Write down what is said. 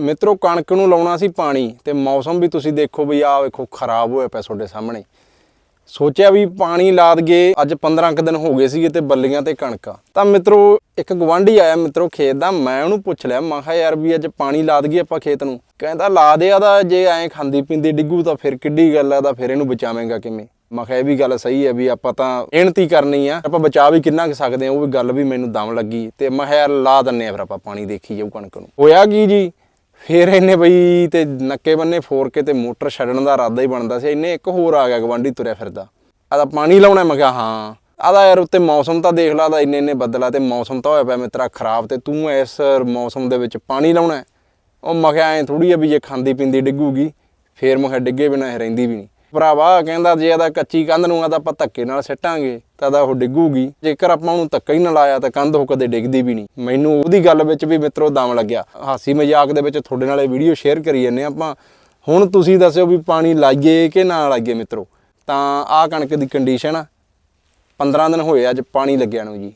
ਮਿੱਤਰੋ, ਕਣਕ ਨੂੰ ਲਾਉਣਾ ਸੀ ਪਾਣੀ ਤੇ ਮੌਸਮ ਵੀ ਤੁਸੀਂ ਦੇਖੋ ਵੀ ਆਹ ਵੇਖੋ ਖਰਾਬ ਹੋਇਆ ਪਿਆ ਤੁਹਾਡੇ ਸਾਹਮਣੇ। ਸੋਚਿਆ ਵੀ ਪਾਣੀ ਲਾ ਦਗੇ ਅੱਜ 15 ਕੁ ਦਿਨ ਹੋ ਗਏ ਸੀਗੇ ਤੇ ਬੱਲੀਆਂ ਤੇ ਕਣਕਾਂ। ਤਾਂ ਮਿੱਤਰੋ, ਇੱਕ ਗਵਾਂਢੀ ਆਇਆ ਮਿੱਤਰੋ ਖੇਤ ਦਾ, ਮੈਂ ਉਹਨੂੰ ਪੁੱਛ ਲਿਆ, ਮੈਂ ਕਿਹਾ ਯਾਰ ਵੀ ਅੱਜ ਪਾਣੀ ਲਾ ਦਈਏ ਆਪਾਂ ਖੇਤ ਨੂੰ? ਕਹਿੰਦਾ ਲਾ ਦੇ ਆਦਾ ਜੇ ਐਂ ਖਾਂਦੀ ਪੀਂਦੀ ਡਿੱਗੂ ਤਾਂ ਫਿਰ ਕਿੱਡੀ ਗੱਲ ਆ, ਤਾਂ ਫਿਰ ਇਹਨੂੰ ਬਚਾਵੇਂਗਾ ਕਿਵੇਂ? ਮੈਂ ਕਿਹਾ ਇਹ ਵੀ ਗੱਲ ਸਹੀ ਹੈ ਵੀ ਆਪਾਂ ਤਾਂ ਮਿਹਨਤੀ ਕਰਨੀ ਆ, ਆਪਾਂ ਬਚਾ ਵੀ ਕਿੰਨਾ ਕੁ ਸਕਦੇ ਆ, ਉਹ ਵੀ ਗੱਲ ਵੀ ਮੈਨੂੰ ਦਮ ਲੱਗੀ ਤੇ ਮੈਂ ਕਿਹਾ ਯਾਰ ਲਾ ਦਿੰਨੇ ਆ ਫਿਰ ਆਪਾਂ ਪਾਣੀ ਦੇਖੀ ਜਾਊ ਕਣਕ ਨੂੰ। ਹੋਇਆ ਕੀ ਜੀ? ਫਿਰ ਇਹਨੇ ਬਈ ਤੇ ਨੱਕੇ ਬੰਨੇ ਫੋਰ ਕੇ ਤੇ ਮੋਟਰ ਛੱਡਣ ਦਾ ਇਰਾਦਾ ਹੀ ਬਣਦਾ ਸੀ। ਇਹਨੇ ਇੱਕ ਹੋਰ ਆ ਗਿਆ, ਗਵਾਂਢੀ ਤੁਰਿਆ ਫਿਰਦਾ। ਆਦਾ ਪਾਣੀ ਲਾਉਣਾ ਮੈਂ ਕਿਹਾ, ਹਾਂ। ਆਦਾ ਯਾਰ ਉੱਤੇ ਮੌਸਮ ਤਾਂ ਦੇਖ ਲਾ ਦਾ ਇੰਨੇ ਇੰਨੇ ਬੱਦਲਾ ਤੇ ਮੌਸਮ ਤਾਂ ਹੋਇਆ ਪਿਆ ਮਿੱਤਰਾ ਖਰਾਬ ਤੇ ਤੂੰ ਇਸ ਮੌਸਮ ਦੇ ਵਿੱਚ ਪਾਣੀ ਲਾਉਣਾ ਉਹ ਮੈਂ ਕਿਹਾ, ਐ ਥੋੜੀ ਆ ਵੀ ਜੇ ਖਾਂਦੀ ਪਿੰਦੀ ਡਿੱਗੂਗੀ, ਫੇਰ ਮੈਂ ਕਿਹਾ ਡਿੱਗੇ ਬਿਨਾ ਇਹ ਰਹਿੰਦੀ ਵੀ ਨਹੀਂ। ਭਰਾਵਾ ਕਹਿੰਦਾ ਜੇ ਇਹਦਾ ਕੱਚੀ ਕੰਧ ਨੂੰ ਆਦਾ ਆਪਾਂ ਧੱਕੇ ਨਾਲ ਸਿੱਟਾਂਗੇ, ਤਾਂ ਦਾ ਉਹ ਡਿੱਗੂਗੀ। ਜੇਕਰ ਆਪਾਂ ਉਹਨੂੰ ਧੱਕਾ ਹੀ ਨਾ ਲਾਇਆ ਤਾਂ ਕੰਧ ਉਹ ਕਦੇ ਡਿੱਗਦੀ ਵੀ ਨਹੀਂ। ਮੈਨੂੰ ਉਹਦੀ ਗੱਲ ਵਿੱਚ ਵੀ ਮਿੱਤਰੋ ਦਮ ਲੱਗਿਆ। ਹਾਸੀ ਮਜ਼ਾਕ ਦੇ ਵਿੱਚ ਤੁਹਾਡੇ ਨਾਲ ਇਹ ਵੀਡੀਓ ਸ਼ੇਅਰ ਕਰੀ ਜੰਨੇ ਆਪਾਂ। ਹੁਣ ਤੁਸੀਂ ਦੱਸਿਓ ਵੀ ਪਾਣੀ ਲਾਈਏ ਕਿ ਨਾ ਲਾਈਏ ਮਿੱਤਰੋ। ਤਾਂ ਆਹ ਕਣਕ ਦੀ ਕੰਡੀਸ਼ਨ ਆ। 15 ਦਿਨ ਹੋਏ ਅੱਜ ਪਾਣੀ ਲੱਗਿਆ ਨੂੰ ਜੀ।